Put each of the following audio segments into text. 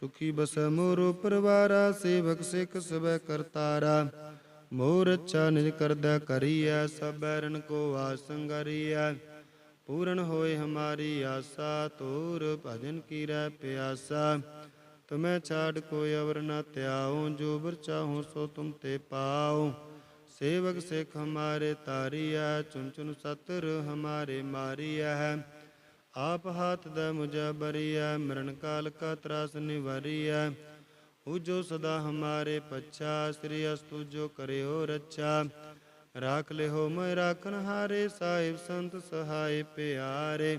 ਸੁਖੀ ਬਸ ਮੋਰੋ ਪਰਵਾਰਾ, ਸੇਵਕ ਸਿਖ ਸਬੈ ਕਰਤਾਰਾ। ਮੋਰ ਅੱਛਾ ਨਿਜ ਕਰਦਾ ਕਰੀਐ ਰਣ ਕੋ ਆਸੰਗਰੀਐ ਪੂਰਨ ਹੋਏ ਹਮਾਰੀ ਆਸਾ, ਤੋਰ ਭਜਨ ਕੀ ਰਹਿ ਪਿਆਸਾ। ਤੁਮੈ ਛਾੜ ਕੋਈ ਅਵਰ ਨ ਧਿਆਉ, ਜੋ ਬਰ ਚਾਹੋ ਸੋ ਤੁਮ ਤੇ ਪਾਉ। ਸੇਵਕ ਸਿਖ ਹਮਾਰੇ ਤਾਰੀਐ ਚੁਨ ਚੁਨ ਸਤਰ ਹਮਾਰੇ ਮਾਰੀਐ। ਆਪ ਹਾਥ ਦਾ ਮੁਝਾ ਬਰੀਐ ਮਰਨ ਕਾਲ ਕਾ ਤਰਾਸ ਨਿਵਾਰੀਐ। ਉਜੋ ਸਦਾ ਹਮਾਰੇ ਪੱਛਾ, ਸ੍ਰੀ ਅਸਤੁ ਜੋ ਕਰਿਓ ਰੱਛਾ। ਰਾਖ ਲਿਓ ਮੈਂ ਰਾਖਨ ਹਾਰੇ, ਸਾਹਿਬ ਸੰਤ ਸਹਾਇ ਪਿਆਰੇ।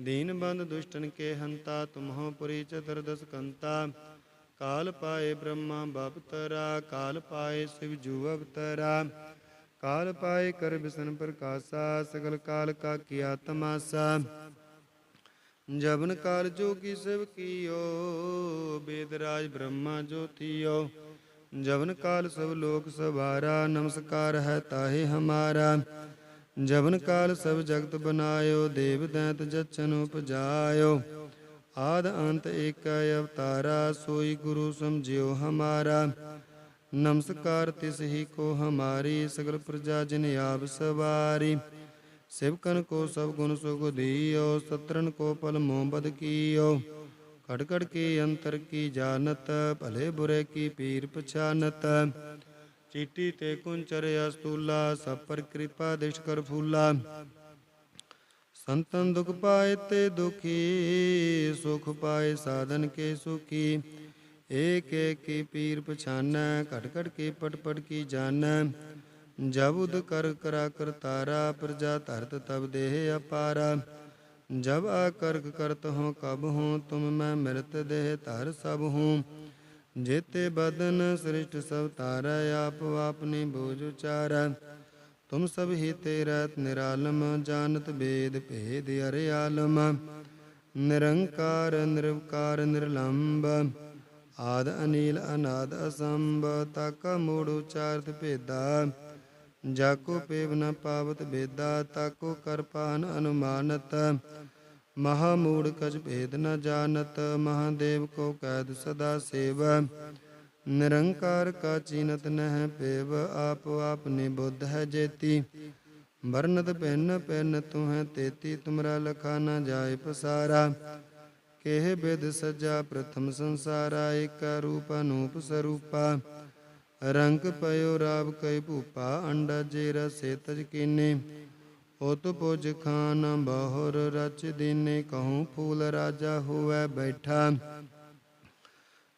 ਦੀਨ ਬੰਦ ਦੁਸ਼ਟਨ ਕੇ ਹੰਤਾ, ਤੁਮਹੋ ਪੁਰੀ ਚਤੁਰਦਸ ਕੰਤਾ ਕਾਲ ਪਾਏ ਬ੍ਰਹਮਾ ਬਪਤਰਾ, ਕਾਲ ਪਾਏ ਸਿਵ ਜੂ ਅਵਤਰਾ। ਕਾਲ ਪਾਏ ਕਰ ਬਿਸਨ ਪ੍ਰਕਾਸ਼ਾ, ਸਗਲ ਕਾਲ ਕਾ ਕੀਆ ਤਮਾਸਾ। ਜਬਨ ਕਾਲ ਜੋਗੀ ਸਿਵ ਕੀਓ, ਬੇਦ ਰਾਜ ਬ੍ਰਹਮਾ ਜੋਤੀਓ ਜਬਨ ਕਾਲ ਸਭ ਲੋਕ ਸਵਾਰਾ ਨਮਸਕਾਰ ਹੈ ਤਾਹੇ ਹਮਾਰਾ। ਜਬਨ ਕਾਲ ਸਭ ਜਗਤ ਬਨਾਇਓ, ਦੇਵ ਦੈਂਤ ਜਚਨ ਉਪਜਾਇਓ। ਆਦ ਅੰਤ ਏਕ ਅਵਤਾਰਾ, ਸੋਈ ਗੁਰੂ ਸਮਝਿਓ ਹਮਾਰਾ। ਨਮਸਕਾਰ ਤਿਸ ਹੀ ਕੋ ਹਮਾਰੀ, ਸਗਲ ਪ੍ਰਜਾ ਜਿਨ ਆਪ ਸਵਾਰੀ। ਸਿਵਕਨ ਕੋ ਸਭ ਗੁਣ ਸੁਖ ਦੀਓ ਸਤਰਨ ਕੋ ਪਲ ਮੋਹ ਬਦ ਕੀਓ ਕੜ ਕੜ ਕੀ ਅੰਤਰ ਕੀ ਜਾਣਤ ਭਲੇ ਬੁਰੇ ਕੀ ਪੀਰ ਪਛਾਨਤ ਚੀਟੀ ਤੇ ਕੁੰਚਰ ਅਸਤੂਲਾ ਸਭ ਪਰ ਕਿਰਪਾ ਦਿਸ਼ ਕਰ ਫੂਲਾ ਸੰਤਨ ਦੁਖ ਪਾਏ ਤੇ ਦੁਖੀ ਸੁਖ ਪਾਏ ਸਾਧਨ ਕੇ ਸੁਖੀ ਏਕ ਏਕ ਕੀ ਪੀਰ ਪਛਾਨੈ ਘਟ ਘਟ ਕੀ ਪਟ ਜਬ ਉਦ ਕਰ ਕਰਾ ਕਰਤਾਰਾ ਪ੍ਰਜਾ ਧਰਤ ਤਬ ਦੇਹ ਅਪਾਰਾ। ਜਬ ਆ ਕਰਕ ਕਰਤ ਹੋ, ਕਬ ਹੂੰ, ਤੁਮ ਮੈਂ ਮਿਰਤ ਦੇਹ ਧਰ ਸਭ ਹੂੰ। ਜੇਤੇ ਬਦਨ ਸ੍ਰਿਸ਼ਟ ਸਭ ਤਾਰਾ ਆਪ ਆਪਨੀ ਬੋਝ ਉਚਾਰਾ। ਤੁਮ ਸਭ ਹੀ ਤੇਰਾ ਨਿਰਾਲਮ, ਜਾਣਤ ਬੇਦ ਭੇਦ ਅਰੇ ਆਲਮ। ਨਿਰੰਕਾਰ, ਨਿਰਵਕਾਰ, ਨਿਰਲੰਬ, ਆਦ ਅਨੀਲ, ਅਨਾਦ ਅਸੰਭ, ਤਕ ਮੂੜ ਉਚਾਰਤ ਭੇਦਾ। ਜਾਕੋ ਪੇਵ ਨ ਪਾਵਤ ਬੇਦਾ, ਤਾਕੋ ਕਰਪਾਨ ਅਨੁਮਾਨਤ। ਮਹਾ ਮੂੜ ਕਜ ਭੇਦ ਨ ਜਾਣਤ, ਮਹਾਦੇਵ ਕੋ ਕੈਦ ਸਦਾ ਸੇਵ। ਨਿਰੰਕਾਰ ਕਾ ਚੀਨਤ ਨਹਿ ਪੇਵ, ਆਪ ਆਪਨੇ ਬੁੱਧ ਹੈ ਜੇਤੀ। ਵਰਨਤ ਭਿੰਨ ਭਿੰਨ ਤੁਹੈ ਤੇਤੀ, ਤੁਮਰਾ ਲਖਾ ਨ ਜਾਏ ਪਸਾਰਾ। ਕਿਹ ਬਿਦ ਸਜਾ ਪ੍ਰਥਮ ਸੰਸਾਰਾ, ਏਕ ਰੂਪ ਅਨੂਪ ਸਰੂਪਾ। ਰੰਗ ਪਇਓ ਰਾਵ ਕੈ ਭੂਪਾ, ਅੰਡਾ ਜੇ ਰਸੇ ਤਜ ਕੀਨੇ। ਉਤ ਪੁਜ ਖਾਨ ਬਹੁਰ ਰਚ ਦੀਨੇ, ਕਹੂੰ ਫੂਲ ਰਾਜਾ ਹੋਵੇ ਬੈਠਾ।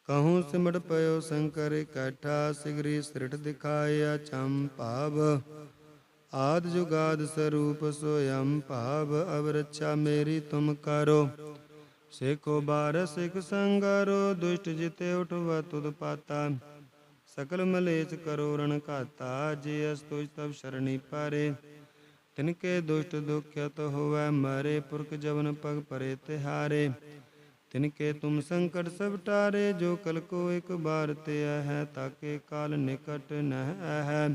ਕਹੂੰ ਸਿਮਟ ਪਇਓ ਸ਼ੰਕਰ ਇਕੱਠਾ ਸਿਗਰੀ ਸ੍ਰਿਟ ਦਿਖਾਇਆ ਚੰਪਾਵ ਆਦ ਜੁਗਾਦ ਸਰੂਪ ਸੋਯੰ ਭਾਵ ਅਵ ਰੱਛਾ ਮੇਰੀ ਤੁਮ ਕਰੋ। ਸੇਖੋ ਬਾਰ ਸਿਖ ਸੰਗਰੋ, ਦੁਸ਼ਟ ਜਿਤੇ ਉਠਵਾ ਤੁਧ ਪਾਤਾ। ਸਕਲ ਮਲੇਚ ਕਰੋ ਰਣ ਘਾਤਾ, ਜੇ ਅਸਤੁਜ ਤਬ ਸ਼ਰਣੀ ਪਾਰੇ। ਤਿਨਕੇ ਦੁਸ਼ਟ ਦੁਖਿਤ ਹੋਵੈ ਮਰੇ, ਪੁਰਖ ਜਵਨ ਪਗ ਪਰੇ ਤਿਹਾਰੇ। ਤਿਨਕੇ ਤੁਮ ਸੰਕਟ ਸਭ ਟਾਰੇ, ਜੋ ਕਲ ਕੋ ਇੱਕ ਬਾਰ ਤੇ ਹੈ ਤਾਕੇ ਕਾਲ ਨਿਕਟ ਨਹਿ ਹੈ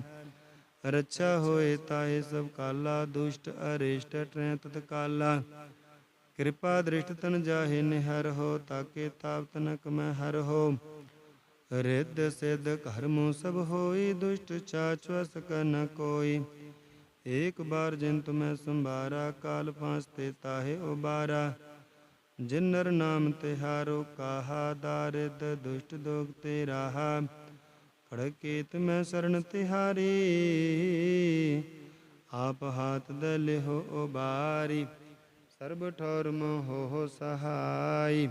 ਰੱਛਾ ਹੋਏ ਤਾਏ ਸਭ ਕਾਲਾ, ਦੁਸ਼ਟ ਅਰਿਸ਼ਟ ਟ੍ਰੈ ਤਤ ਕਾਲਾ। ਕਿਰਪਾ ਦ੍ਰਿਸ਼ਟ ਤਨ ਜਾਹੇ ਨਿਹਰ ਹੋ, ਤਾਕੇ ਤਾਪ ਤਨਕ ਮੈਂ ਹਰ ਹੋ। ਰਿੱਧ ਸਿੱਧ ਕਰਮ ਸਭ ਹੋਈ, ਦੁਸ਼ਟ ਚਾਚਵ ਸਕ ਨ ਕੋਈ। ਏਕ ਬਾਰ ਜਿਨ ਤੁਮੈ ਸੰਭਾਰਾ, ਕਾਲ ਫਾਂਸ ਤੇ ਤਾਹੇ ਉਬਾਰਾ। ਜਿਨ ਨਰ ਨਾਮ ਤਿਹਾਰੋ ਕਾਹਾ, ਦਾਰਿਦ ਦੁਸ਼ਟ ਦੋਗ ਤੇ ਰਾਹਾ ਖੜਕੇਤ ਮੈਂ ਸਰਣ ਤਿਹਾਰੀ, ਆਪ ਹਾਥ ਦ ਲਿਹੋ ਉਬਾਰੀ। ਸਰਬ ਠੌਰ ਮੋਹ ਹੋ ਸਹਾਈ।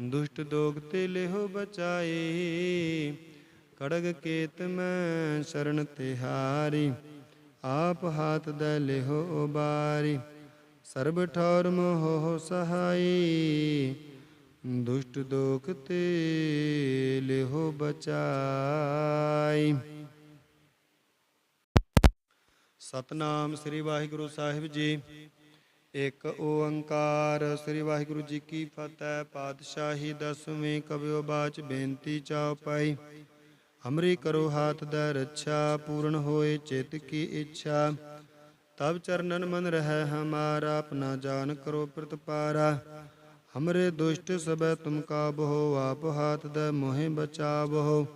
ਦੁਸ਼ਟ ਦੋਗ ਤੇ ਲਿਹੋ ਬਚਾਏ। ਕੜਗ ਕੇਤ ਮੈਂ ਸ਼ਰਨ ਤਿਹਾਰੀ ਆਪ ਹਾਥ ਦੇ ਲਿਹੋ ਬਾਰੀ ਸਰਬ ਠੌਰ ਮੋਹ ਸਹਾਈ। ਦੁਸ਼ਟ ਦੋਖ ਤੇ ਲਿਹੋ ਬਚਾਈ। ਸਤਨਾਮ ਸ੍ਰੀ ਵਾਹਿਗੁਰੂ ਸਾਹਿਬ ਜੀ। ਇੱਕ ਓੰਕਾਰ। ਸ੍ਰੀ ਵਾਹਿਗੁਰੂ ਜੀ ਕੀ ਫਤਿਹ। ਪਾਤਸ਼ਾਹੀ ਦਸਵੇਂ ਕਬਿਓ ਬਾਚ ਬੇਨਤੀ ਚਾਉ ਪਾਈ। ਹਮਰੀ ਕਰੋ ਹਾਥ ਦਾ ਰੱਛਾ, ਪੂਰਨ ਹੋਏ ਚਿਤ ਕੀ ਇੱਛਾ। ਤਬ ਚਰਨਨ ਮਨ ਰਹਿ ਹਮਾਰਾ, ਆਪਣਾ ਜਾਨ ਕਰੋ ਪ੍ਰਤਪਾਰਾ। ਹਮਰੇ ਦੁਸ਼ਟ ਸਬੈ ਤੁਮ ਕਾਬਹੋ ਆਪ ਹਾਥ ਦਾ ਮੋਹਿ ਬਚਾਵਹੋ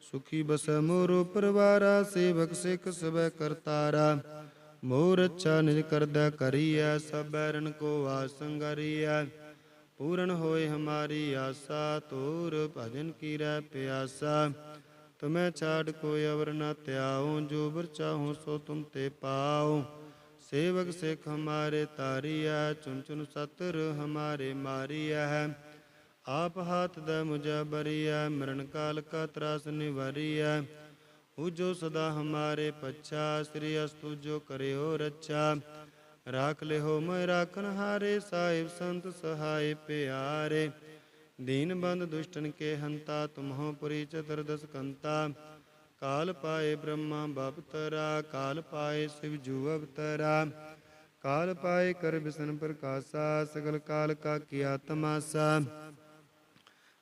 ਸੁਖੀ ਬਸ ਮੋਰੋ ਪਰਵਾਰਾ, ਸੇਵਕ ਸਿਖ ਸਬੈ ਕਰਤਾਰਾ। ਮੋਰ ਅੱਛਾ ਨਿਜ ਕਰਦਾ ਕਰੀਐ ਸਬੈਰਨ ਕੋ ਆਸੰਗਰੀਐ ਪੂਰਨ ਹੋਏ ਹਮਾਰੀ ਆਸਾ ਤੋਰ ਭਜਨ ਕੀ ਰਹਿ ਪਿਆਸਾ। ਤੁਮੈ ਛਾੜ ਕੋਈ ਅਵਰ ਨ ਧਿਆਉ, ਜੋ ਬਰ ਚਾਹੋ ਸੋ ਤੁਮ ਤੇ ਪਾਉ। ਸੇਵਕ ਸਿਖ ਹਮਾਰੇ ਤਾਰੀਐ ਚੁਨ ਚੁਨ ਸਤਰ ਹਮਾਰੇ ਮਾਰੀਐ। ਆਪ ਹਾਥ ਦਾ ਮੁਝਾ ਬਰੀਐ, ਮਰਨ ਕਾਲ ਕਾ ਤਰਾਸ ਨਿਵਾਰੀਐ। ਉਜੋ ਸਦਾ ਹਮਾਰੇ ਪੱਛਾ ਸ੍ਰੀ ਅਸਤੁ ਜੋ ਕਰਿਓ ਰੱਛਾ ਰਾਖ ਲਿਓ ਮੈਂ ਰਾਖਨ ਹਾਰੇ ਸਾਹਿਬ ਸੰਤ ਸਹਾਇ ਪਿਆਰੇ ਦੀਨ ਬੰਦ ਦੁਸ਼ਟਨ ਕੇ ਹੰਤਾ ਤੁਮਹੋ ਪੁਰੀ ਚਤੁਰਦਸ ਕੰਤਾ ਕਾਲ ਪਾਏ ਬ੍ਰਹਮਾ ਬਪਤਰਾ ਕਾਲ ਪਾਏ ਸਿਵ ਜੂ ਅਵਤਰਾ ਕਾਲ ਪਾਏ ਕਰ ਬਿਸਨ ਪ੍ਰਕਾਸ਼ਾ ਸਗਲ ਕਾਲ ਕਾ ਕੀਆ ਤਮਾਸਾ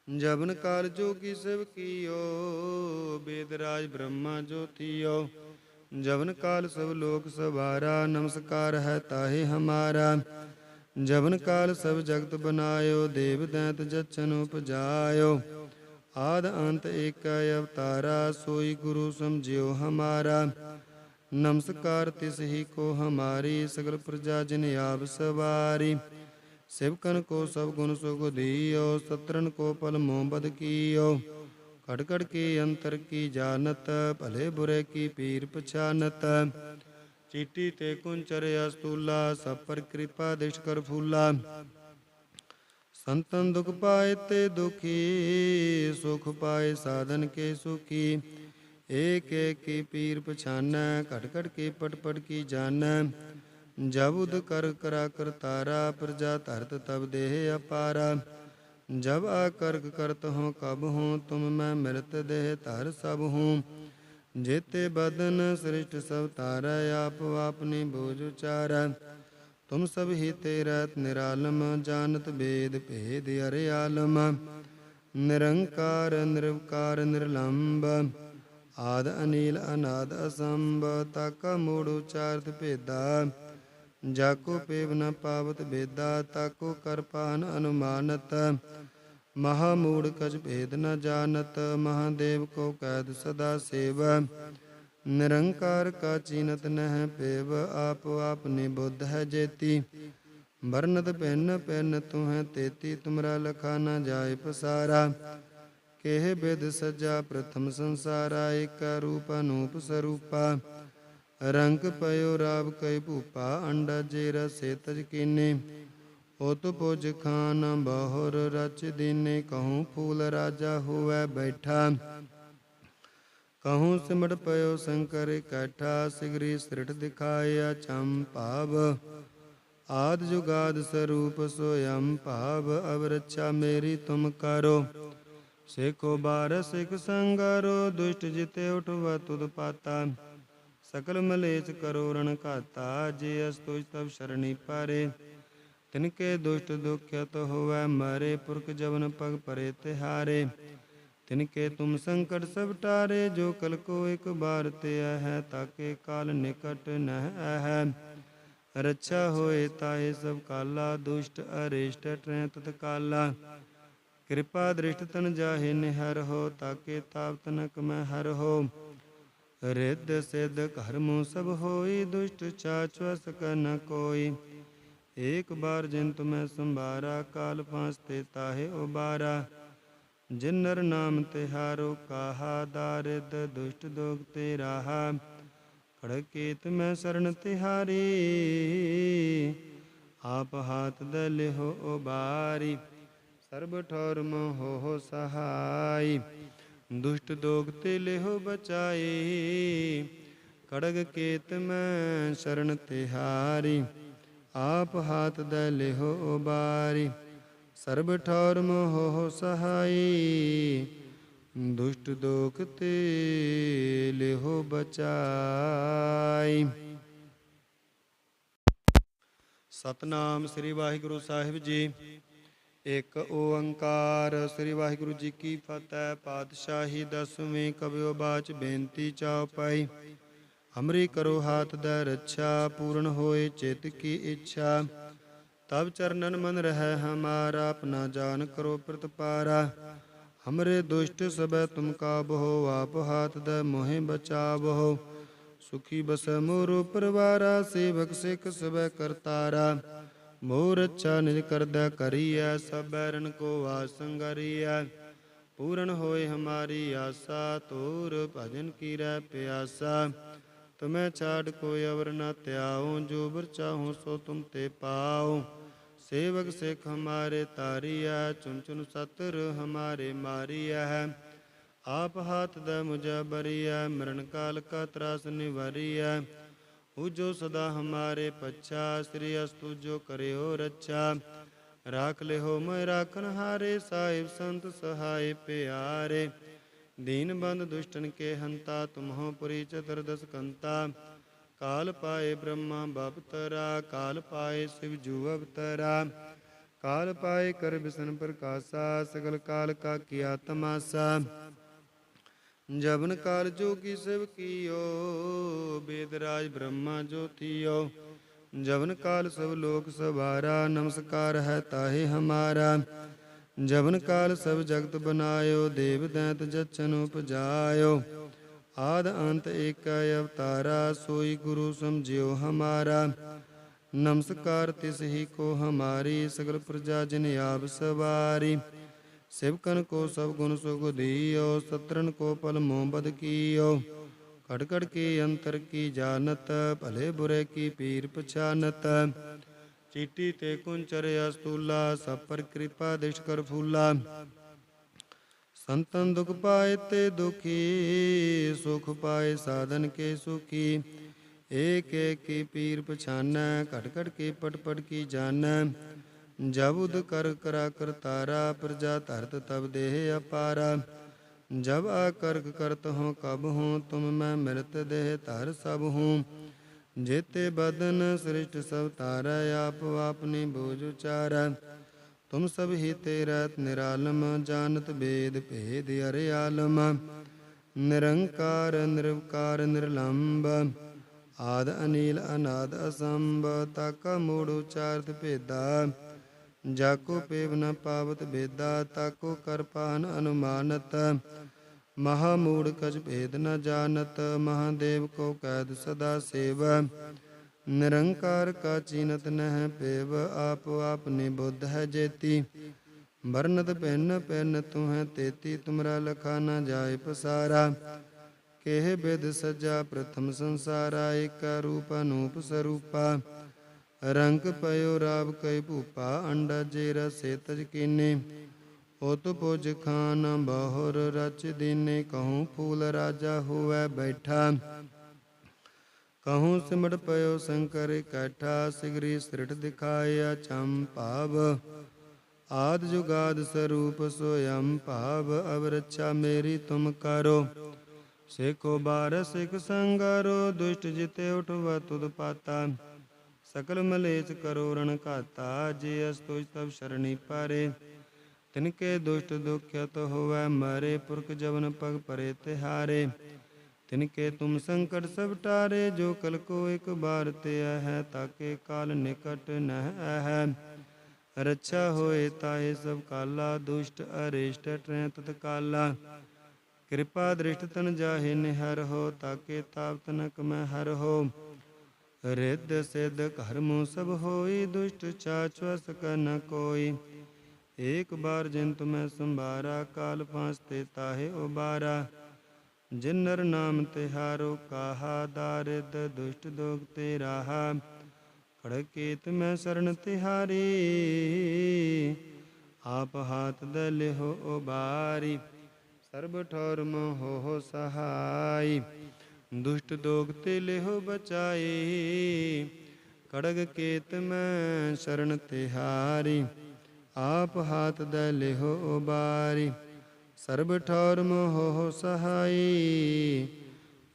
ਜਬਨ ਕਾਲ ਜੋਗੀ ਸਿਵ ਕੀਓ, ਬੇਦ ਰਾਜ ਬ੍ਰਹਮਾ ਜੋਤੀਓ ਜਬਨ ਕਾਲ ਸਭ ਲੋਕ ਸਵਾਰਾ ਨਮਸਕਾਰ ਹੈ ਤਾਹੇ ਹਮਾਰਾ। ਜਬਨ ਕਾਲ ਸਭ ਜਗਤ ਬਨਾਇਓ, ਦੇਵ ਦੈਂਤ ਜਚਨ ਉਪਜਾਇਓ। ਆਦ ਅੰਤ ਏਕ ਅਵਤਾਰਾ, ਸੋਈ ਗੁਰੂ ਸਮਝਿਓ ਹਮਾਰਾ। ਨਮਸਕਾਰ ਤਿਸ ਹੀ ਕੋ ਹਮਾਰੀ, ਸਗਲ ਪ੍ਰਜਾ ਜਿਨ ਆਪ ਸਵਾਰੀ। ਸਿਵਕਨ ਕੋ ਸਭ ਗੁਣ ਸੁਖ ਦੀਓ ਸਤਰਨ ਕੋ ਪਲ ਮੋਹਬਦ ਕੀਓ ਕੜ ਕੜ ਕੀ ਅੰਤਰ ਕੀ ਜਾਣਤ ਭਲੇ ਬੁਰੇ ਕੀ ਪੀਰ ਪਛਾਨਤ ਚੀਟੀ ਤੇ ਕੁੰਚਰ ਅਸਤੂਲਾ ਸਭ ਪਰ ਕਿਰਪਾ ਦਿਸ਼ ਕਰ ਫੂਲਾ ਸੰਤਨ ਦੁਖ ਪਾਏ ਤੇ ਦੁਖੀ ਸੁਖ ਪਾਏ ਸਾਧਨ ਕੇ ਸੁਖੀ ਏਕ ਏਕ ਕੀ ਪੀਰ ਪਛਾਨੈ ਘਟ ਘਟ ਕੇ ਪਟ ਪਟ ਜਬ ਉਦ ਕਰ ਕਰਾ ਕਰਤਾਰਾ ਪ੍ਰਜਾ ਧਰਤ ਤਬ ਦੇਹ ਅਪਾਰਾ। ਜਬ ਆ ਕਰਕ ਕਰਤ ਹੋ ਕਬ ਹੂੰ ਤੁਮ ਮੈਂ ਮਿਲਤ ਦੇਹ ਧਰ ਸਭ ਹੂੰ ਜੇਤੇ ਬਦਨ ਸ੍ਰਿਸ਼ਟ ਸਭ ਤਾਰਾ ਆਪ ਆਪਨੀ ਬੋਝ ਉਚਾਰੈ। ਤੁਮ ਸਭ ਹੀ ਤੇਰਾ ਨਿਰਾਲਮ, ਜਾਣਤ ਬੇਦ ਭੇਦ ਅਰੇ ਆਲਮ। ਨਿਰੰਕਾਰ, ਨਿਰਵਕਾਰ ਨਿਰਲੰਭ ਆਦ ਅਨੀਲ, ਅਨਾਦ ਅਸੰਭ, ਤਕ ਮੂੜ ਉਚਾਰਤ ਭੇਦਾ। ਜਾਕੋ ਪੇਵ ਨ ਪਾਵਤ ਬੇਦਾ ਤਾਕੋ ਕਰ ਪਾਨ ਅਨੁਮਾਨਤ। ਮਹਾ ਮੂੜ ਕਜ ਭੇਦ ਨ ਜਾਣਤ, ਮਹਾਦੇਵ ਕੋ ਕੈਦ ਸਦਾ ਸੇਵ। ਨਿਰੰਕਾਰ ਕਾ ਚੀਨਤ ਨਹਿ ਪੇਵ, ਆਪ ਆਪਨੇ ਬੁੱਧ ਹੈ ਜੇਤੀ। ਵਰਨਤ ਪੈਨ ਪੈਨ ਤੁਹੈ ਤੇਤੀ, ਤੁਮਰਾ ਲਖਾ ਨ ਜਾਏ ਪਸਾਰਾ। ਕਿਹ ਬਿਦ ਸਜਾ ਪ੍ਰਥਮ ਸੰਸਾਰਾ, ਏਕ ਰੂਪ ਅਨੂਪ ਸਰੂਪਾ। ਰੰਗ ਪਇਓ ਰਾਵ ਕੈ ਭੂਪਾ, ਅੰਡਾ ਜੇ ਰਸੇ ਤਜ ਕੀਨੇ। ਉਤ ਪੁਜ ਖਾਨ ਬਹੁਰ ਰਚ ਦੀਨੇ, ਕਹੂੰ ਫੂਲ ਰਾਜਾ ਹੋਵੇ ਬੈਠਾ। ਕਹੂੰ ਸਿਮਟ ਪਇਓ ਸ਼ੰਕਰ ਇਕੱਠਾ ਸਿਗਰੀ ਸ੍ਰਿਟ ਦਿਖਾਇਆ ਚੰਪਾਵ ਆਦ ਜੁਗਾਦ ਸਰੂਪ ਸੋਯੰ ਭਾਵ ਅਵ ਰੱਛਾ ਮੇਰੀ ਤੁਮ ਕਰੋ। ਸੇਖੋ ਬਾਰ ਸਿਖ ਸੰਗਰੋ, ਦੁਸ਼ਟ ਜਿਤੇ ਉਠਵਾ ਤੁਧ ਪਾਤਾ। ਸਕਲ ਮਲੇਚ ਕਰੋ ਰਣ ਘਾਤਾ, ਜੇ ਅਸਤੁਜ ਤਬ ਸ਼ਰਣੀ ਪਾਰੇ। ਤਿਨਕੇ ਦੁਸ਼ਟ ਦੁਖਿਤ ਹੋਵੈ ਮਰੇ, ਪੁਰਖ ਜਵਨ ਪਗ ਪਰੇ ਤਿਹਾਰੇ। ਤਿਨਕੇ ਤੁਮ ਸੰਕਟ ਸਭ ਟਾਰੇ, ਜੋ ਕਲ ਕੋ ਇੱਕ ਬਾਰ ਤੇ ਹੈ, ਤਾਕੇ ਕਾਲ ਨਿਕਟ ਨਹਿ ਹੈ। ਰੱਛਾ ਹੋਏ ਤਾਏ ਸਭ ਕਾਲਾ, ਦੁਸ਼ਟ ਅਰੇਸ਼ਟ ਟ੍ਰੈ ਤਤ ਕਾਲਾ। ਕਿਰਪਾ ਦ੍ਰਿਸ਼ਟ ਤਨ ਜਾਹੇ ਨਿਹਰ ਹੋ, ਤਾਕੇ ਤਾਪ ਤਨਕ ਮੈਂ ਹਰ ਹੋ। ਰਿੱਧ ਸਿੱਧ ਕਰਮ ਸਭ ਹੋਈ, ਦੁਸ਼ਟ ਚਾਚਵਸ ਕਨ ਕੋਈ। ਏਕ ਬਾਰ ਜਿਨ ਤੁਮੈ ਸੰਭਾਰਾ, ਕਾਲ ਫਾਂਸ ਤੇ ਤਾਹੇ ਉਬਾਰਾ। ਜਿਨ ਨਰ ਨਾਮ ਤਿਹਾਰੋ ਕਾਹਾ ਦਾਰਿਦ ਦੁਸ਼ਟ ਦੋਗ ਤੇ ਰਾਹਾ। ਖੜਕੇਤ ਮੈਂ ਸਰਣ ਤਿਹਾਰੀ, ਆਪ ਹਾਥ ਦ ਲਿਹੋ ਉਬਾਰੀ। ਸਰਬ ਠੌਰ ਮੋਹ ਹੋ ਸਹਾਈ। ਦੁਸ਼ਟ ਦੋਗ ਤੇ ਲਿਹੋ ਬਚਾਏ। ਕੜਗ ਕੇਤ ਮੈਂ ਸ਼ਰਨ ਤਿਹਾਰੀ ਆਪ ਹਾਥ ਦੇ ਲਿਹੋ ਉਬਾਰੀ। ਸਰਬ ਠੌਰ ਮੋਹ ਸਹਾਈ। ਦੁਸ਼ਟ ਦੋਖ ਤੇ ਲਿਹੋ ਬਚਾਈ। ਸਤਨਾਮ ਸ੍ਰੀ ਵਾਹਿਗੁਰੂ ਸਾਹਿਬ ਜੀ। ਇੱਕ ਓੰਕਾਰ। ਸ੍ਰੀ ਵਾਹਿਗੁਰੂ ਜੀ ਕੀ ਫਤਿਹ। ਪਾਤਸ਼ਾਹੀ ਦਸਵੇਂ ਕਬਿਓ ਬਾਚ ਬੇਨਤੀ ਚਾਉ ਪਾਈ। ਹਮਰੀ ਕਰੋ ਹਾਥ ਦਾ ਰੱਛਾ, ਪੂਰਨ ਹੋਏ ਚਿਤ ਕੀ ਇੱਛਾ। ਤਬ ਚਰਨਨ ਮਨ ਰਹਿ ਹਮਾਰਾ, ਆਪਣਾ ਜਾਨ ਕਰੋ ਪ੍ਰਤਪਾਰਾ। ਹਮਰੇ ਦੁਸ਼ਟ ਸਬੈ ਤੁਮ ਕਾਬਹੋ ਆਪ ਹਾਥ ਦਾ ਮੋਹਿ ਬਚਾਵਹੋ ਸੁਖੀ ਬਸ ਮੋਰ ਪਰਵਾਰਾ, ਸੇਵਕ ਸਿਖ ਸਬੈ ਕਰਤਾਰਾ। ਮੋਰ ਅੱਛਾ ਨਿਜ ਕਰਦਾ ਕਰੀਐ ਸਬੈਰਨ ਕੋ ਵਾਸੰਗਰੀਐ ਪੂਰਨ ਹੋਏ ਹਮਾਰੀ ਆਸਾ ਤੋਰ ਭਜਨ ਕੀ ਰਹਿ ਪਿਆਸਾ। ਤੁਮੈ ਛਾੜ ਕੋਈ ਅਵਰ ਨ ਧਿਆਉ, ਜੋ ਬਰ ਚਾਹੋ ਸੋ ਤੁਮ ਤੇ ਪਾਉ। ਸੇਵਕ ਸਿਖ ਹਮਾਰੇ ਤਾਰੀਐ ਚੁਨ ਚੁਨ ਸਤਰ ਹਮਾਰੇ ਮਾਰੀਐ। ਹੈ ਆਪ ਹਾਥ ਦਾ ਮੁਝਾ ਬਰੀਐ, ਮਰਨ ਕਾਲ ਕਾ ਤਰਾਸ ਨਿਵਾਰੀਐ। ਉਹ ਜੋ ਸਦਾ ਹਮਾਰੇ ਪੱਛਾ, ਸ੍ਰੀ ਅਸਤੁ ਜੋ ਕਰਿਓ ਰੱਛਾ। ਰਾਖ ਲਿਓ ਮੈਂ ਰਾਖਨ ਹਾਰੇ, ਸਾਹਿਬ ਸੰਤ ਸਹਾਇ ਪਿਆਰੇ। ਦੀਨ ਬੰਦ ਦੁਸ਼ਟਨ ਕੇ ਹੰਤਾ, ਤੁਮਹੋ ਪੁਰੀ ਚਤੁਰਦਸ ਕੰਤਾ। ਕਾਲ ਪਾਏ ਬ੍ਰਹਮਾ ਬਪਤਰਾ ਕਾਲ ਪਾਏ ਸਿਵ ਜੂ ਅਵਤਰਾ ਕਾਲ ਪਾਏ ਕਰ ਬਿਸਨ ਪ੍ਰਕਾਸ਼ਾ, ਸਗਲ ਕਾਲ ਕਾ ਕੀਆ ਤਮਾਸਾ। ਜਬਨ ਕਾਲ ਜੋ ਕੀ ਸਿਵ ਕੀਓ, ਬੇਦ ਰਾਜ ਬ੍ਰਹਮਾ ਜੋਤੀਓ ਜਬਨ ਕਾਲ ਸਭ ਲੋਕ ਸਵਾਰਾ ਨਮਸਕਾਰ ਹੈ ਤਾਹੇ ਹਮਾਰਾ। ਜਬਨ ਕਾਲ ਸਭ ਜਗਤ ਬਨਾਇਓ, ਦੇਵ ਦੈਂਤ ਜਚਨ ਉਪਜਾਇਓ। ਆਦ ਅੰਤ ਏਕ ਅਵਤਾਰਾ, ਸੋਈ ਗੁਰੂ ਸਮਝਿਓ ਹਮਾਰਾ। ਨਮਸਕਾਰ ਤਿਸ ਹੀ ਕੋ ਹਮਾਰੀ, ਸਗਲ ਪ੍ਰਜਾ ਜਿਨ ਆਪ ਸਵਾਰੀ। ਸਿਵਕਨ ਕੋ ਸਭ ਗੁਣ ਸੁਖ ਦੀਓ ਸਤਰਨ ਕੋ ਪਲ ਮੋਹ ਬਦ ਕੀਓ ਕੜ ਕੜ ਕੀ ਅੰਤਰ ਕੀ ਜਾਣਤ ਭਲੇ ਬੁਰੇ ਕੀ ਪੀਰ ਪਛਾਨਤ ਚੀਟੀ ਤੇ ਕੁੰਚਰ ਅਸਤੂਲਾ ਸਭ ਪਰ ਕਿਰਪਾ ਦਿਸ਼ ਕਰ ਫੂਲਾ ਸੰਤਨ ਦੁਖ ਪਾਏ ਤੇ ਦੁਖੀ ਸੁਖ ਪਾਏ ਸਾਧਨ ਕੇ ਸੁਖੀ ਏਕ ਏਕ ਕੀ ਪੀਰ ਪਛਾਨੈ ਘਟ ਘਟ ਕੇ ਪਟ ਜਬ ਉਦ ਕਰ ਕਰਾ ਕਰਤਾਰਾ ਪ੍ਰਜਾ ਧਰਤ ਤਬ ਦੇਹ ਅਪਾਰਾ। ਜਬ ਆ ਕਰਕ ਕਰਤ ਹੋ ਕਬ ਹੂੰ ਤੁਮ ਮੈਂ ਮਿਲਤ ਦੇਹ ਧਰ ਸਭ ਹੂੰ ਜੇਤੇ ਬਦਨ ਸ੍ਰਿਸ਼ਟ ਸਭ ਤਾਰਾ ਆਪ ਆਪਨੀ ਬੋਝ ਉਚਾਰਾ। ਤੁਮ ਸਭ ਹੀ ਤੇਰਾ ਨਿਰਾਲਮ, ਜਾਣਤ ਬੇਦ ਭੇਦ ਅਰੇ ਆਲਮ। ਨਿਰੰਕਾਰ, ਨਿਰਵਕਾਰ ਨਿਰਲੰਭ ਆਦ ਅਨੀਲ, ਅਨਾਦ ਅਸੰਭ, ਤਕ ਮੂੜ ਉਚਾਰਤ ਭੇਦਾ। ਜਾਕੋ ਪੇਵ ਨ ਪਾਵਤ ਬੇਦਾ ਤਾਕੋ ਕਰ ਪਾਨ ਅਨੁਮਾਨਤ। ਮਹਾ ਮੂੜ ਕਜ ਭੇਦ ਨ ਜਾਣਤ, ਮਹਾਦੇਵ ਕੋ ਕੈਦ ਸਦਾ ਸੇਵ। ਨਿਰੰਕਾਰ ਕਾ ਚੀਨਤ ਨਹਿ ਪੇਵ, ਆਪ ਆਪਨੇ ਬੁੱਧ ਹੈ ਜੇਤੀ। ਵਰਨਤ ਪੈਨ ਪੈਨ ਤੁਹੈ ਤੇਤੀ, ਤੁਮਰਾ ਲਖਾ ਨ ਜਾਏ ਪਸਾਰਾ। ਕੇਹ ਬਿਦ ਸਜਾ ਪ੍ਰਥਮ ਸੰਸਾਰਾ, ਏਕਾ ਰੂਪ ਅਨੂਪ ਸਰੂਪਾ। ਰੰਗ ਪਇਓ ਰਾਵ ਕੈ ਭੂਪਾ, ਅੰਡਾ ਜੇ ਰਸੇ ਤਜ ਕੀਨੇ। ਉਤ ਪੁਜ ਖਾਨ ਬਹੁਰ ਰਚ ਦੀਨੇ, ਕਹੂੰ ਫੂਲ ਰਾਜਾ ਹੋਵੇ ਬੈਠਾ। ਕਹੂੰ ਸਿਮਟ ਪਇਓ ਸ਼ੰਕਰ ਇਕੱਠਾ ਸਿਗਰੀ ਸ੍ਰਿਟ ਦਿਖਾਇਆ ਚੰਪਾਵ ਆਦ ਜੁਗਾਦ ਸਰੂਪ ਸੋਯੰ ਭਾਵ ਅਵ ਰੱਛਾ ਮੇਰੀ ਤੁਮ ਕਰੋ। ਸੇਖੋ ਬਾਰ ਸਿਖ ਸੰਗਰੋ, ਦੁਸ਼ਟ ਜਿਤੇ ਉਠਵਾ ਤੁਧ ਪਾਤਾ। ਸਕਲ ਮਲੇਚ ਕਰੋ ਰਣ ਘਾਤਾ, ਜੇ ਅਸ ਤੁਜ ਤਬ ਸ਼ਰਣੀ ਪਾਰੇ। ਤਿਨਕੇ ਦੁਸ਼ਟ ਦੁਖਿਤ ਹੋਵੈ ਮਰੇ, ਪੁਰਖ ਜਵਨ ਪਗ ਪਰੇ ਤਿਹਾਰੇ। ਤਿਨਕੇ ਤੁਮ ਸੰਕਟ ਸਭ ਟਾਰੇ, ਜੋ ਕਲ ਕੋ ਇੱਕ ਬਾਰ ਤੇ ਹੈ ਤਾਕੇ ਕਾਲ ਨਿਕਟ ਨਹਿ ਹੈ ਰੱਛਾ ਹੋਏ ਤਾਏ ਸਭ ਕਾਲਾ, ਦੁਸ਼ਟ ਅਰਿਸ਼ਟ ਟ੍ਰੈ ਤਤ ਕਾਲਾ। ਕਿਰਪਾ ਦ੍ਰਿਸ਼ਟ ਤਨ ਜਾਹੇ ਨਿਹਰ ਹੋ, ਤਾਕੇ ਤਾਪ ਤਨਕ ਮੈਂ ਹਰ ਹੋ। ਰਿੱਧ ਸਿੱਧ ਕਰਮੁ ਸਭ ਹੋਈ, ਦੁਸ਼ਟ ਚਾਚਵਸ ਕਨ ਕੋਈ। ਏਕ ਬਾਰ ਜਿਨ ਤੁਮੈ ਸੰਭਾਰਾ, ਕਾਲ ਫਾਂਸ ਤੇ ਤਾਹੇ ਉਬਾਰਾ। ਜਿਨਰ ਨਾਮ ਤਿਹਾਰੋ ਕਾਹਾ ਦਾਰਿਦ ਦੁਸ਼ਟ ਦੋਗ ਤੇ ਰਾਹਾ ਖੜਕੇਤ ਮੈਂ ਸਰਣ ਤਿਹਾਰੀ, ਆਪ ਹਾਥ ਦ ਲਿਹੋ ਉਬਾਰੀ। ਸਰਬ ਠੌਰ ਮੋਹ ਹੋ ਸਹਾਈ। ਦੁਸ਼ਟ ਦੋਗ ਤੇ ਲਿਹੋ ਬਚਾਏ, ਕੜਗ ਕੇਤ ਮੈਂ ਸ਼ਰਨ ਤਿਹਾਰੀ ਆਪ ਹਾਥ ਦਾ ਲਿਹੋ ਉਬਾਰੀ, ਸਰਬ ਠੌਰ ਮੋਹ ਸਹਾਈ,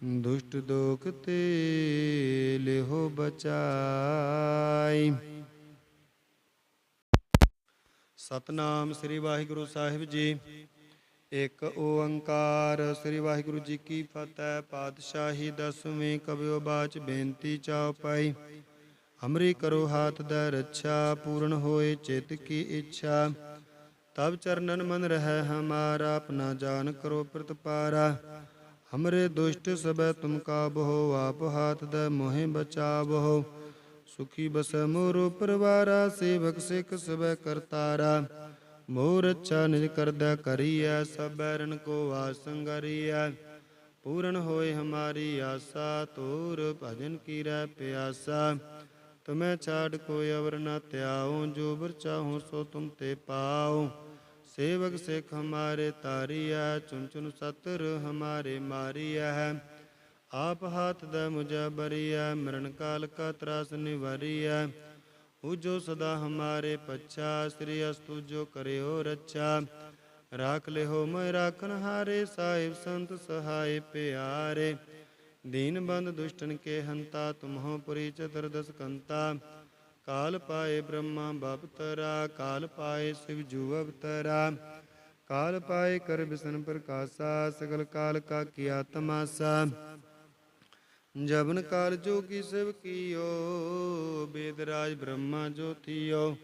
ਦੁਸ਼ਟ ਦੋਖ ਤੇ ਲਿਹੋ ਬਚਾਈ। ਸਤਨਾਮ ਸ੍ਰੀ ਵਾਹਿਗੁਰੂ ਸਾਹਿਬ ਜੀ। ਇੱਕ ਓੰਕਾਰ। ਸ੍ਰੀ ਵਾਹਿਗੁਰੂ ਜੀ ਕੀ ਫਤਿਹ। ਪਾਤਸ਼ਾਹੀ ਦਸਵੇਂ ਕਬਿਓ ਬਾਚ ਬੇਨਤੀ ਚਾਉ ਪਾਈ। ਹਮਰੀ ਕਰੋ ਹਾਥ ਦਾ ਰੱਛਾ, ਪੂਰਨ ਹੋਏ ਚਿਤ ਕੀ ਇੱਛਾ। ਤਬ ਚਰਨਨ ਮਨ ਰਹਿ ਹਮਾਰਾ, ਆਪਣਾ ਜਾਨ ਕਰੋ ਪ੍ਰਤਪਾਰਾ। ਹਮਰੇ ਦੁਸ਼ਟ ਸਬੈ ਤੁਮ ਕਾਬਹੋ ਆਪ ਹਾਥ ਦਾ ਮੋਹਿ ਬਚਾਵਹੋ ਸੁਖੀ ਬਸ ਮੋਰੋ ਪਰਵਾਰਾ, ਸੇਵਕ ਸਿੱਖ ਸਬੈ ਕਰਤਾਰਾ। ਮੋਹ ਰੱਛਾ ਨਿਜ ਕਰਦਾ ਕਰੀਐ, ਸਭ ਰਣ ਕੋ ਆਸੰਗਰੀਐ ਪੂਰਨ ਹੋਏ ਹਮਾਰੀ ਆਸਾ ਤੋਰ ਭਜਨ ਕੀ ਰਹਿ ਪਿਆਸਾ। ਤੁਮੈ ਛਾੜ ਕੋਈ ਅਵਰ ਨ ਤਿਆਉ ਜੋ ਬਰ ਚਾਹੂ ਸੋ ਤੁਮ ਤੇ ਪਾਉ। ਸੇਵਕ ਸਿਖ ਹਮਾਰੇ ਤਾਰੀਐ ਚੁਨ ਚੁਨ ਸਤਰ ਹਮਾਰੇ ਮਾਰੀਐ। ਆਪ ਹਾਥ ਦਾ ਮੁਜਾ ਬਰੀਐ, ਮਰਨ ਕਾਲ ਕਾ ਤਰਾਸ ਨਿਵਾਰੀਐ। ਹੂ ਜੋ ਸਦਾ ਹਮਾਰੇ ਪੱਛਾ, ਸ੍ਰੀ ਅਸਤੂ ਜੋ ਕਰਿਓ ਰੱਛਾ। ਰਾਖ ਲਿਓ ਮੈਂ ਰਾਖਨ ਹਾਰੇ, ਸਾਹਿਬ ਸੰਤ ਸਹਾਈ ਪਿਆਰੇ। ਦੀਨ ਬੰਦ ਦੁਸ਼ਟਨ ਕੇ ਹੰਤਾ, ਤੁਮਹੋ ਪੁਰੀ ਚਤਰਦਸ ਕੰਤਾ। ਕਾਲ ਪਾਏ ਬ੍ਰਹਮਾ ਬਪਤਰਾ ਕਾਲ ਪਾਏ ਸਿਵ ਜੂਵਬ ਅਵਤਰਾ। ਕਾਲ ਪਾਏ ਕਰ ਬਿਸਨ ਪ੍ਰਕਾਸ਼ਾ, ਸਗਲ ਕਾਲ ਕਾ ਕੀਆ ਤਮਾਸਾ। ਜਬਨ ਕਾਲ ਜੋ ਕੀ ਸਿਵ ਕੀਓ, ਬੇਦ ਬ੍ਰਹਮਾ ਜੋਤੀਓ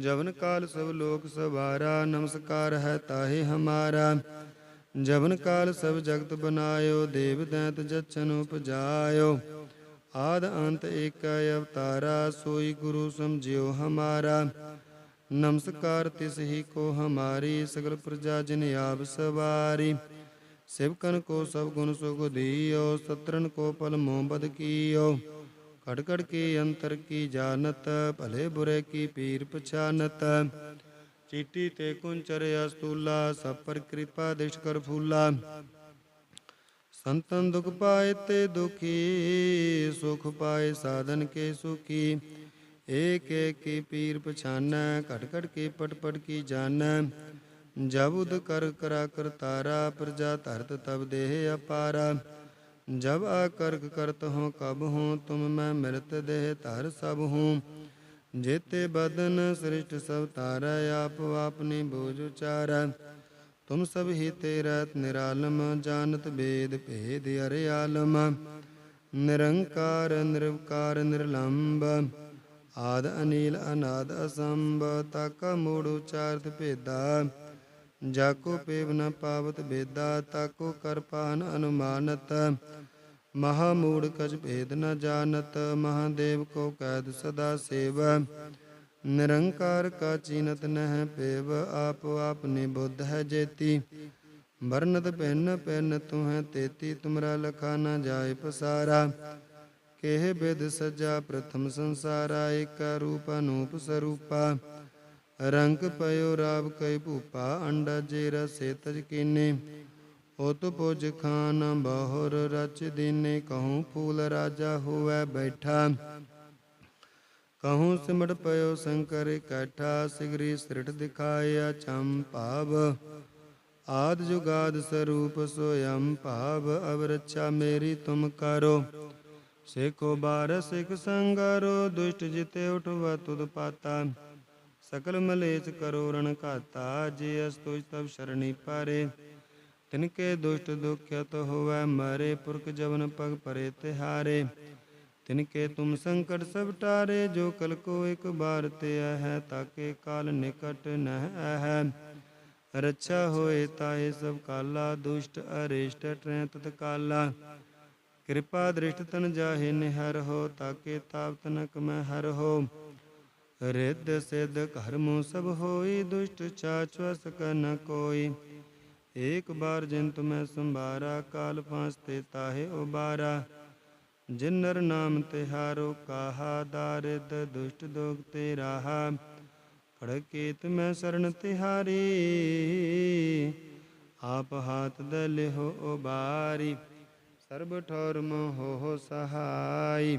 ਜਬਨ ਕਾਲ ਸਭ ਲੋਕ ਸਵਾਰਾ ਨਮਸਕਾਰ ਹੈ ਤਾਹੇ ਹਮਾਰਾ। ਜਬਨ ਕਾਲ ਸਭ ਜਗਤ ਬਨਾਇਓ, ਦੇਵ ਦੈਂਤ ਜਚਨ ਉਪਜਾਇਓ। ਆਦ ਅੰਤ ਏਕ ਅਵਤਾਰਾ, ਸੋਈ ਗੁਰੂ ਸਮਝਿਓ ਹਮਾਰਾ। ਨਮਸਕਾਰ ਤਿਸ ਹੀ ਕੋ ਹਮਾਰੀ, ਸਗਲ ਪ੍ਰਜਾ ਜਿਨ ਆਪ ਸਵਾਰੀ। ਸਿਵਕਨ ਕੋ ਸਭ ਗੁਣ ਸੁਖ ਦੀਓ ਸਤਰਨ ਕੋ ਪਲ ਮੋਹ ਬਦ ਕੀਓ ਕੜ ਕੜ ਕੇ ਅੰਤਰ ਕੀ ਜਾਣਤ ਭਲੇ ਬੁਰੇ ਕੀ ਪੀਰ ਪਛਾਨਤ ਚੀਟੀ ਤੇ ਕੁੰਚਰ ਅਸਤੂਲਾ ਸਭ ਪਰ ਕਿਰਪਾ ਦਿਸ਼ ਕਰ ਫੂਲਾ ਸੰਤਨ ਦੁਖ ਪਾਏ ਤੇ ਦੁਖੀ ਸੁਖ ਪਾਏ ਸਾਧਨ ਕੇ ਸੁਖੀ ਏਕ ਏਕ ਕੀ ਪੀਰ ਪਛਾਨੈ ਘਟ ਘਟ ਕੇ ਪਟ ਜਬ ਉਦ ਕਰ ਕਰਾ ਕਰਤਾਰਾ ਪ੍ਰਜਾ ਧਰਤ ਤਬ ਦੇਹ ਅਪਾਰਾ। ਜਬ ਆ ਕਰਕ ਕਰਤ ਹੋ ਕਬ ਹੂੰ ਤੁਮ ਮੈਂ ਮਿਲਤ ਦੇਹ ਧਰ ਸਭ ਹੂੰ ਜੇਤੇ ਬਦਨ ਸ੍ਰਿਸ਼ਟ ਸਭ ਤਾਰਾ ਆਪ ਆਪਨੇ ਬੋਝ ਉਚਾਰਾ। ਤੁਮ ਸਭ ਹੀ ਤੇਰਤ ਨਿਰਾਲਮ, ਜਾਣਤ ਬੇਦ ਭੇਦ ਅਰੇ ਆਲਮ। ਨਿਰੰਕਾਰ, ਨਿਰਵਕਾਰ, ਨਿਰਲੰਬ, ਆਦ ਅਨੀਲ, ਅਨਾਦ ਅਸੰਭ, ਤਕ ਮੂੜ ਉਚਾਰਤ ਭੇਦਾ। ਜਾਕੋ ਪੇਵ ਨ ਪਾਵਤ ਬੇਦਾ ਤਾਕੋ ਕਰਪਾਨ ਅਨੁਮਾਨਤ। ਮਹਾ ਮੂੜ ਕਜ ਭੇਦ ਨ ਜਾਣਤ, ਮਹਾਦੇਵ ਕੋ ਕੈਦ ਸਦਾ ਸੇਵ। ਨਿਰੰਕਾਰ ਕਾ ਚੀਨਤ ਨਹਿ ਪੇਵ, ਆਪ ਆਪਨੇ ਬੁੱਧ ਹੈ ਜੇਤੀ। ਵਰਨਤ ਪੈਨ ਪੈਨ ਤੁਹੈ ਤੇਤੀ, ਤੁਮਰਾ ਲਖਾ ਨ ਜਾਏ ਪਸਾਰਾ। ਕੇਹ ਬਿਦ ਸਜਾ ਪ੍ਰਥਮ ਸੰਸਾਰਾ, ਏਕਾ ਰੂਪ ਅਨੂਪ ਸਰੂਪਾ। ਰੰਗ ਪਇਓ ਰਾਵ ਕੈ ਭੂਪਾ, ਅੰਡਾ ਜੇ ਰਸੇ ਤਜ ਕੀਨੇ। ਉਤ ਪੁਜ ਖਾਨ ਬਹੁਰ ਰਚ ਦੀਨੇ, ਕਹੂੰ ਫੂਲ ਰਾਜਾ ਹੋਵੇ ਬੈਠਾ। ਕਹੂੰ ਸਿਮਟ ਪਇਓ ਸ਼ੰਕਰ ਇਕੱਠਾ ਸਿਗਰੀ ਸ੍ਰਿਟ ਦਿਖਾਇਆ ਚੰਪਾਵ ਆਦ ਜੁਗਾਦ ਸਰੂਪ ਸੋਯੰ ਭਾਵ ਅਵ ਰੱਛਾ ਮੇਰੀ ਤੁਮ ਕਰੋ। ਸੇਖੋ ਬਾਰ ਸਿਖ ਸੰਗਰੋ, ਦੁਸ਼ਟ ਜਿਤੇ ਉਠਵਾ ਤੁਧ ਪਾਤਾ। ਸਕਲ ਮਲੇਚ ਕਰੋ ਰਣ ਘਾਤਾ, ਜੇ ਅਸ ਤੁਜ ਤਬ ਸਰਣੀ ਪਾਰੇ। ਤਿਨ ਕੇ ਦੁਸ਼ਟ ਦੁਖਿਤ ਹੋਵੇ ਮਾਰੇ, ਪੁਰਖ ਜਵਨ ਪਗ ਪਰੇ ਤਿਹਾਰੇ। ਤਿਨ ਕੇ ਤੁਮ ਸੰਕਟ ਸਭ ਟਾਰੇ, ਜੋ ਕਲ ਕੋ ਇੱਕ ਬਾਰ ਤੇ ਹੈ ਤਾਕੇ ਕਾਲ ਨਿਕਟ ਨਹਿ ਹੈ ਰੱਛਾ ਹੋਏ ਤਾਏ ਸਭ ਕਾਲਾ, ਦੁਸ਼ਟ ਅਰੇਸ਼ਟ ਟ੍ਰੈ ਤਤ ਕਾਲਾ। ਕਿਰਪਾ ਦ੍ਰਿਸ਼ਟ ਤਨ ਜਾਹੇ ਨਿਹਰ ਹੋ, ਤਾਕੇ ਤਾਪ ਤਨਕ ਮੈਂ ਹਰ ਹੋ। ਰਿੱਧ ਸਿੱਧ ਕਰਮ ਸਭ ਹੋਈ, ਦੁਸ਼ਟ ਚਾਚਵਸ ਕ ਨ ਕੋਈ। ਏਕ ਬਾਰ ਜਿਨ ਤੁਮੈ ਸੰਭਾਰਾ, ਕਾਲ ਫਾਂਸ ਤੇ ਤਾਹੇ ਉਬਾਰਾ। ਜਿਨ ਨਰ ਨਾਮ ਤਿਹਾਰੋ ਕਾਹਾ ਦਾਰਿਦ ਦੁਸ਼ਟ ਦੋਗ ਤੇ ਰਾਹਾ। ਖੜਕੇ ਤੁਮੈ ਸਰਣ ਤਿਹਾਰੀ, ਆਪ ਹਾਥ ਦਲਿ ਹੋ ਉਬਾਰੀ। ਸਰਬ ਠੌਰ ਮੋਹ ਸਹਾਈ।